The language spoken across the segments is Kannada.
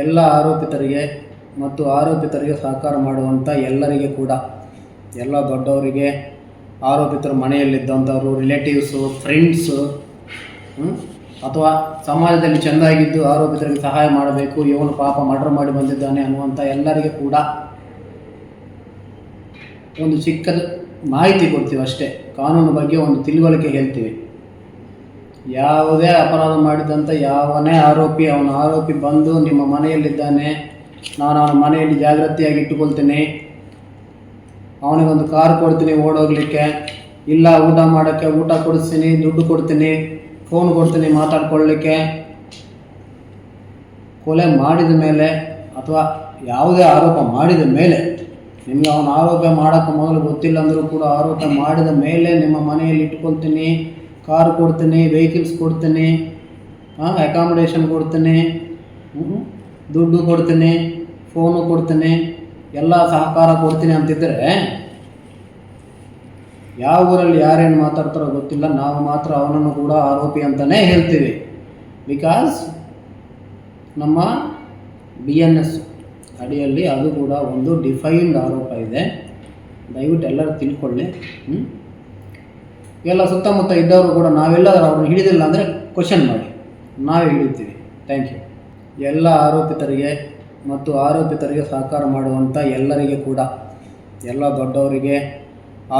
ಎಲ್ಲ ಆರೋಪಿತರಿಗೆ ಮತ್ತು ಆರೋಪಿತರಿಗೆ ಸಹಕಾರ ಮಾಡುವಂಥ ಎಲ್ಲರಿಗೆ ಕೂಡ, ಎಲ್ಲ ದೊಡ್ಡವರಿಗೆ, ಆರೋಪಿತರ ಮನೆಯಲ್ಲಿದ್ದಂಥವ್ರು ರಿಲೇಟಿವ್ಸು ಫ್ರೆಂಡ್ಸು ಅಥವಾ ಸಮಾಜದಲ್ಲಿ ಚೆಂದಾಗಿದ್ದು ಆರೋಪಿತರಿಗೆ ಸಹಾಯ ಮಾಡಬೇಕು, ಇವನು ಪಾಪ ಮರ್ಡರ್ ಮಾಡಿ ಬಂದಿದ್ದಾನೆ ಅನ್ನುವಂಥ ಎಲ್ಲರಿಗೆ ಕೂಡ ಒಂದು ಚಿಕ್ಕದ ಮಾಹಿತಿ ಕೊಡ್ತೀವಿ ಅಷ್ಟೇ. ಕಾನೂನು ಬಗ್ಗೆ ಒಂದು ತಿಳುವಳಿಕೆ ಹೇಳ್ತೀವಿ. ಯಾವುದೇ ಅಪರಾಧ ಮಾಡಿದಂಥ ಯಾವನೇ ಆರೋಪಿ ಅವನ ಆರೋಪಿ ಬಂದು ನಿಮ್ಮ ಮನೆಯಲ್ಲಿದ್ದಾನೆ, ನಾನು ಅವನ ಮನೆಯಲ್ಲಿ ಜಾಗೃತಿಯಾಗಿ ಇಟ್ಟುಕೊಳ್ತೀನಿ. ಅವನಿಗೊಂದು ಕಾರ್ ಕೊಡ್ತೀನಿ ಓಡೋಗ್ಲಿಕ್ಕೆ. ಇಲ್ಲ, ಊಟ ಮಾಡೋಕ್ಕೆ ಊಟ ಕೊಡಿಸ್ತೀನಿ, ದುಡ್ಡು ಕೊಡ್ತೀನಿ ಫೋನ್ ಕೊಡ್ತೀನಿ ಮಾತಾಡ್ಕೊಳ್ಳಿಕ್ಕೆ. ಕೊಲೆ ಮಾಡಿದ ಮೇಲೆ ಅಥವಾ ಯಾವುದೇ ಆರೋಪ ಮಾಡಿದ ಮೇಲೆ ನಿಮಗೆ ಅವನ ಆರೋಪ ಮಾಡೋಕ್ಕೆ ಮೊದಲು ಗೊತ್ತಿಲ್ಲ ಅಂದರೂ ಕೂಡ ಆರೋಪ ಮಾಡಿದ ಮೇಲೆ ನಿಮ್ಮ ಮನೆಯಲ್ಲಿ ಇಟ್ಕೊಳ್ತೀನಿ ಕಾರ್ ಕೊಡ್ತೀನಿ ವೆಹಿಕಲ್ಸ್ ಕೊಡ್ತೀನಿ ಅಕಾಮಡೇಷನ್ ಕೊಡ್ತೀನಿ ದುಡ್ಡು ಕೊಡ್ತೇನೆ ಫೋನು ಕೊಡ್ತೇನೆ, ಎಲ್ಲ ಸಹಕಾರ ಕೊಡ್ತೀನಿ ಅಂತಿದ್ದರೆ ಯಾವ ಊರಲ್ಲಿ ಯಾರೇನು ಮಾತಾಡ್ತಾರೋ ಗೊತ್ತಿಲ್ಲ. ನಾವು ಮಾತ್ರ ಅವನನ್ನು ಕೂಡ ಆರೋಪಿ ಅಂತಲೇ ಹೇಳ್ತೀವಿ. ಬಿಕಾಸ್ ನಮ್ಮ ಬಿ ಎನ್ ಎಸ್ ಅಡಿಯಲ್ಲಿ ಅದು ಕೂಡ ಒಂದು ಡಿಫೈನ್ಡ್ ಆರೋಪ ಇದೆ. ದಯವಿಟ್ಟು ಎಲ್ಲರೂ ತಿಳ್ಕೊಳ್ಳಿ. ಹ್ಮ್? ಎಲ್ಲ ಸುತ್ತಮುತ್ತ ಇದ್ದವರು ಕೂಡ ನಾವೆಲ್ಲಾದರೂ ಅವ್ರನ್ನ ಹಿಡಿದಿಲ್ಲ ಅಂದರೆ ಕ್ವಶನ್ ಮಾಡಿ. ನಾವೇ ಹಿಡಿಯುತ್ತೀವಿ. ಥ್ಯಾಂಕ್ ಯು ಎಲ್ಲ ಆರೋಪಿತರಿಗೆ ಮತ್ತು ಆರೋಪಿತರಿಗೆ ಸಹಕಾರ ಮಾಡುವಂಥ ಎಲ್ಲರಿಗೆ ಕೂಡ, ಎಲ್ಲ ದೊಡ್ಡವರಿಗೆ,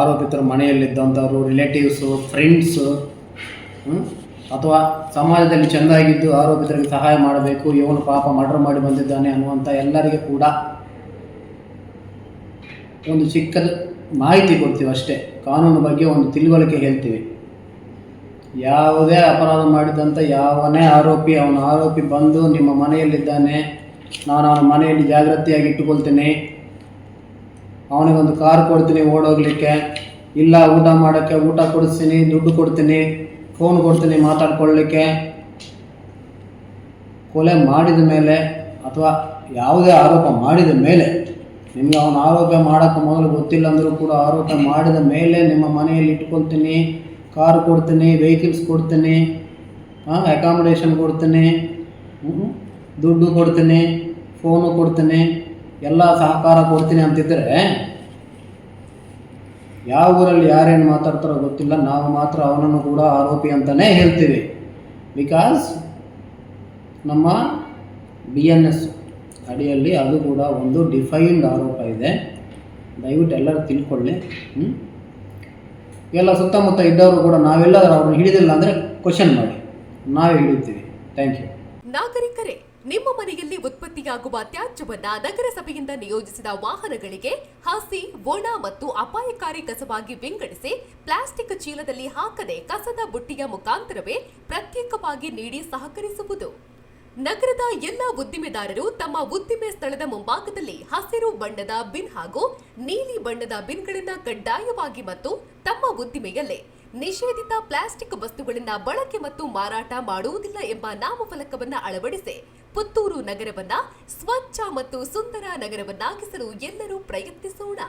ಆರೋಪಿತರ ಮನೆಯಲ್ಲಿದ್ದಂಥವ್ರು ರಿಲೇಟಿವ್ಸು ಫ್ರೆಂಡ್ಸು ಅಥವಾ ಸಮಾಜದಲ್ಲಿ ಚೆಂದಾಗಿದ್ದು ಆರೋಪಿತರಿಗೆ ಸಹಾಯ ಮಾಡಬೇಕು, ಇವನು ಪಾಪ ಮರ್ಡರ್ ಮಾಡಿ ಬಂದಿದ್ದಾನೆ ಅನ್ನುವಂಥ ಎಲ್ಲರಿಗೆ ಕೂಡ ಒಂದು ಚಿಕ್ಕದ ಮಾಹಿತಿ ಕೊಡ್ತೀವಿ ಅಷ್ಟೇ. ಕಾನೂನು ಬಗ್ಗೆ ಒಂದು ತಿಳುವಳಿಕೆ ಹೇಳ್ತೀವಿ. ಯಾವುದೇ ಅಪರಾಧ ಮಾಡಿದಂಥ ಯಾವನೇ ಆರೋಪಿ, ಅವನ ಆರೋಪಿ ಬಂದು ನಿಮ್ಮ ಮನೆಯಲ್ಲಿದ್ದಾನೆ, ನಾನು ಅವನ ಮನೆಯಲ್ಲಿ ಜಾಗ್ರತೆಯಾಗಿ ಇಟ್ಟುಕೊಳ್ತೀನಿ. ಅವನಿಗೊಂದು ಕಾರ್ ಕೊಡ್ತೀನಿ ಓಡೋಗ್ಲಿಕ್ಕೆ. ಇಲ್ಲ ಊಟ ಮಾಡೋಕ್ಕೆ ಊಟ ಕೊಡಿಸ್ತೀನಿ, ದುಡ್ಡು ಕೊಡ್ತೀನಿ ಫೋನ್ ಕೊಡ್ತೀನಿ ಮಾತಾಡ್ಕೊಳ್ಳಿಕ್ಕೆ. ಕೊಲೆ ಮಾಡಿದ ಮೇಲೆ ಅಥವಾ ಯಾವುದೇ ಆರೋಪ ಮಾಡಿದ ಮೇಲೆ ನಿಮಗೆ ಅವನ ಆರೋಪ ಮಾಡೋಕ್ಕೆ ಮೊದಲು ಗೊತ್ತಿಲ್ಲ ಅಂದರೂ ಕೂಡ ಆರೋಪ ಮಾಡಿದ ಮೇಲೆ ನಿಮ್ಮ ಮನೆಯಲ್ಲಿ ಇಟ್ಕೊಳ್ತೀನಿ, ಕಾರ್ ಕೊಡ್ತೀನಿ ವೆಹಿಕಲ್ಸ್ ಕೊಡ್ತೀನಿ ಅಕಾಮಡೇಷನ್ ಕೊಡ್ತೀನಿ ದುಡ್ಡು ಕೊಡ್ತೀನಿ ಫೋನು ಕೊಡ್ತೀನಿ, ಎಲ್ಲ ಸಹಕಾರ ಕೊಡ್ತೀನಿ ಅಂತಿದ್ದರೆ ಯಾವ ಊರಲ್ಲಿ ಯಾರೇನು ಮಾತಾಡ್ತಾರೋ ಗೊತ್ತಿಲ್ಲ. ನಾವು ಮಾತ್ರ ಅವನನ್ನು ಕೂಡ ಆರೋಪಿ ಅಂತಲೇ ಹೇಳ್ತೀವಿ. ಬಿಕಾಸ್ ನಮ್ಮ ಬಿ ಎನ್ ಎಸ್ ಅಡಿಯಲ್ಲಿ ಅದು ಕೂಡ ಒಂದು ಡಿಫೈನ್ಡ್ ಆರೋಪ ಇದೆ. ದಯವಿಟ್ಟು ಎಲ್ಲರೂ ತಿಳ್ಕೊಳ್ಳಿ. ಎಲ್ಲ ಸುತ್ತಮುತ್ತ ಇದ್ದವರು ಕೂಡ ನಾವೆಲ್ಲ ಅವ್ರನ್ನ ಹಿಡಿದಿಲ್ಲ ಅಂದ್ರೆ ಕ್ವಶನ್ ಮಾಡಿ. ನಾವೇ ಹಿಡಿತೀವಿ ಥ್ಯಾಂಕ್ ಯು ನಾಗರಿಕರೇ, ನಿಮ್ಮ ಮನೆಯಲ್ಲಿ ಉತ್ಪತ್ತಿಯಾಗುವ ತ್ಯಾಜ್ಯವನ್ನ ನಗರಸಭೆಯಿಂದ ನಿಯೋಜಿಸಿದ ವಾಹನಗಳಿಗೆ ಹಸಿ, ಒಣ ಮತ್ತು ಅಪಾಯಕಾರಿ ಕಸವಾಗಿ ವಿಂಗಡಿಸಿ ಪ್ಲಾಸ್ಟಿಕ್ ಚೀಲದಲ್ಲಿ ಹಾಕದೆ ಕಸದ ಬುಟ್ಟಿಯ ಮುಖಾಂತರವೇ ಪ್ರತ್ಯೇಕವಾಗಿ ನೀಡಿ ಸಹಕರಿಸುವುದು. ನಗರದ ಎಲ್ಲ ಉದ್ದಿಮೆದಾರರು ತಮ್ಮ ಉದ್ದಿಮೆ ಸ್ಥಳದ ಮುಂಭಾಗದಲ್ಲಿ ಹಸಿರು ಬಣ್ಣದ ಬಿನ್ ಹಾಗೂ ನೀಲಿ ಬಣ್ಣದ ಬಿನ್ಗಳಿಂದ ಕಡ್ಡಾಯವಾಗಿ ಮತ್ತು ತಮ್ಮ ಉದ್ದಿಮೆಯಲ್ಲೇ ನಿಷೇಧಿತ ಪ್ಲಾಸ್ಟಿಕ್ ವಸ್ತುಗಳಿಂದ ಬಳಕೆ ಮತ್ತು ಮಾರಾಟ ಮಾಡುವುದಿಲ್ಲ ಎಂಬ ನಾಮಫಲಕವನ್ನು ಅಳವಡಿಸಿ ಪುತ್ತೂರು ನಗರವನ್ನ ಸ್ವಚ್ಛ ಮತ್ತು ಸುಂದರ ನಗರವನ್ನಾಗಿಸಲು ಎಲ್ಲರೂ ಪ್ರಯತ್ನಿಸೋಣ.